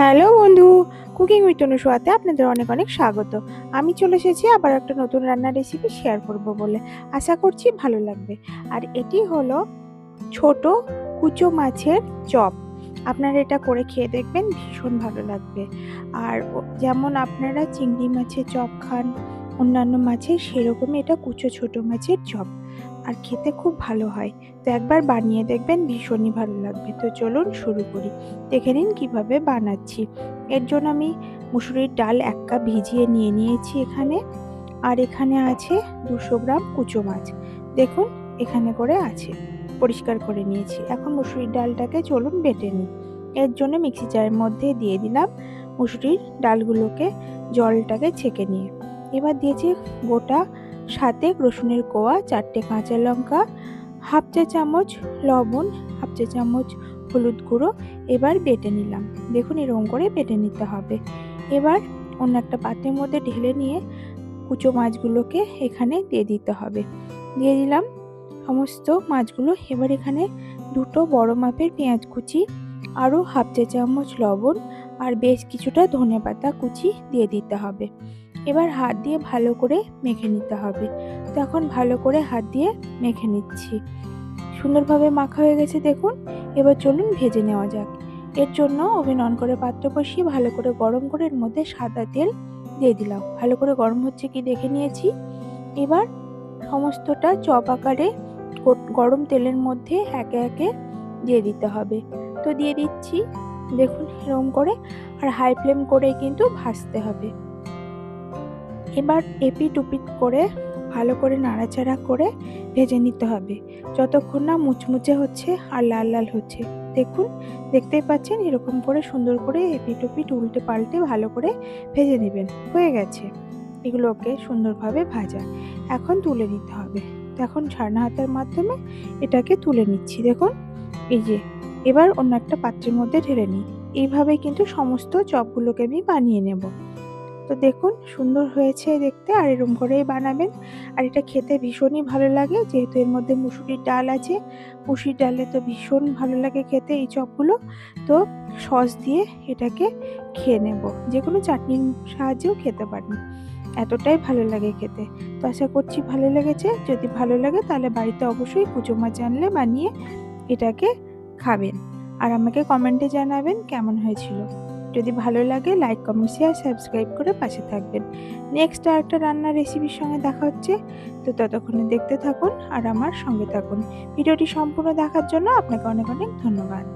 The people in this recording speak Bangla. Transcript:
হ্যালো বন্ধু কুকিং উইথ অনুসোয়াতে আপনাদের অনেক অনেক স্বাগত। আমি চলে এসেছি আবার একটা নতুন রান্নার রেসিপি শেয়ার করব বলে। আশা করছি ভালো লাগবে। আর এটি হলো ছোট কুচো মাছের চপ। আপনারা এটা করে খেয়ে দেখবেন ভীষণ ভালো লাগবে। আর যেমন আপনারা চিংড়ি মাছের চপ খান অন্যান্য মাছের সেরকমই এটা কুচো ছোট মাছের চপ। আর খেতে খুব ভালো হয়। তো একবার বানিয়ে দেখবেন, ভীষণই ভালো লাগবে। তো চলুন শুরু করি। দেখে নিন কীভাবে বানাচ্ছি। এর জন্য আমি মুসুরির ডাল এক কাপ ভিজিয়ে নিয়ে নিয়েছি এখানে। আর এখানে আছে দুশো গ্রাম কুচো মাছ। দেখুন, এখানে করে আছে। পরিষ্কার করে নিয়েছি। এখন মুসুরির ডালটাকে চলুন বেটে নিই। এর জন্য মিক্সি জারের মধ্যে দিয়ে দিলাম মুসুরির ডালগুলোকে, জলটাকে ছেঁকে নিয়ে। এবার দিয়েছি গোটা সাথে রসুনের কোয়া, চারটে কাঁচা লঙ্কা, হাফ চা চামচ লবণ, হাফ চা চামচ হলুদ গুঁড়ো, এবার বেটে নিলাম। দেখুন এরকম করে বেটে নিতে হবে। এবার অন্য একটা পাত্রের মধ্যে ঢেলে নিয়ে কুচো মাছগুলোকে এখানে দিয়ে দিতে হবে। দিয়ে দিলাম সমস্ত মাছগুলো। এবার এখানে দুটো বড় মাপের পেঁয়াজ কুচি, আরও হাফ চা চামচ লবণ, আর বেশ কিছুটা ধনে পাতা কুচি দিয়ে দিতে হবে। এবার হাত দিয়ে ভালো করে মেখে নিতে হবে। তো এখন ভালো করে হাত দিয়ে মেখে নিচ্ছি। সুন্দরভাবে মাখা হয়ে গেছে দেখুন। এবার চলুন ভেজে নেওয়া যাক। এর জন্য ওভেন অন করে পাত্র বসিয়ে ভালো করে গরম করে এর মধ্যে সাদা তেল দিয়ে দিলাম। ভালো করে গরম হচ্ছে কি দেখে নিয়েছি। এবার সমস্তটা চপ আকারে গরম তেলের মধ্যে একে একে দিয়ে দিতে হবে। তো দিয়ে দিচ্ছি। দেখুন এরকম করে। আর হাই ফ্লেম করে কিন্তু ভাজতে হবে। এবার এপি টুপিট করে ভালো করে নাড়াচাড়া করে ভেজে নিতে হবে। যতক্ষণ না মুচমুচে হচ্ছে আর লাল লাল হচ্ছে। দেখুন, দেখতেই পাচ্ছেন এরকম করে সুন্দর করে এপিট ওপিট উল্টে পাল্টে ভালো করে ভেজে নেবেন। হয়ে গেছে। এগুলোকে সুন্দরভাবে ভাজা। এখন তুলে নিতে হবে। এখন ছাড়না হাতের মাধ্যমে এটাকে তুলে নিচ্ছি। দেখুন, এই যে, এবার অন্য একটা পাত্রের মধ্যে ঢেলে নিই। এইভাবে কিন্তু সমস্ত চপগুলোকে আমি বানিয়ে নেব। তো দেখুন, সুন্দর হয়েছে দেখতে। আর এরকম করেই বানাবেন। আর এটা খেতে ভীষণই ভালো লাগে, যেহেতু এর মধ্যে মুসুরির ডাল আছে। মুসুরির ডালে তো ভীষণ ভালো লাগে খেতে এই চপগুলো। তো সস দিয়ে এটাকে খেয়ে নেব। যে কোনো চাটনির সাহায্যেও খেতে পারেন। এতটাই ভালো লাগে খেতে। তো আশা করছি ভালো লেগেছে। যদি ভালো লাগে তাহলে বাড়িতে অবশ্যই কুচো মাছ আনলে বানিয়ে এটাকে খাবেন। আর আমাকে কমেন্টে জানাবেন কেমন হয়েছিল। যদি ভালো লাগে লাইক কমেন্ট শেয়ার সাবস্ক্রাইব করে পাশে থাকবেন। নেক্সট আর একটা রান্নার রেসিপির সঙ্গে দেখা হচ্ছে। তো ততক্ষণে দেখতে থাকুন আর আমার সঙ্গে থাকুন। ভিডিওটি সম্পূর্ণ দেখার জন্য আপনাকে অনেক অনেক ধন্যবাদ।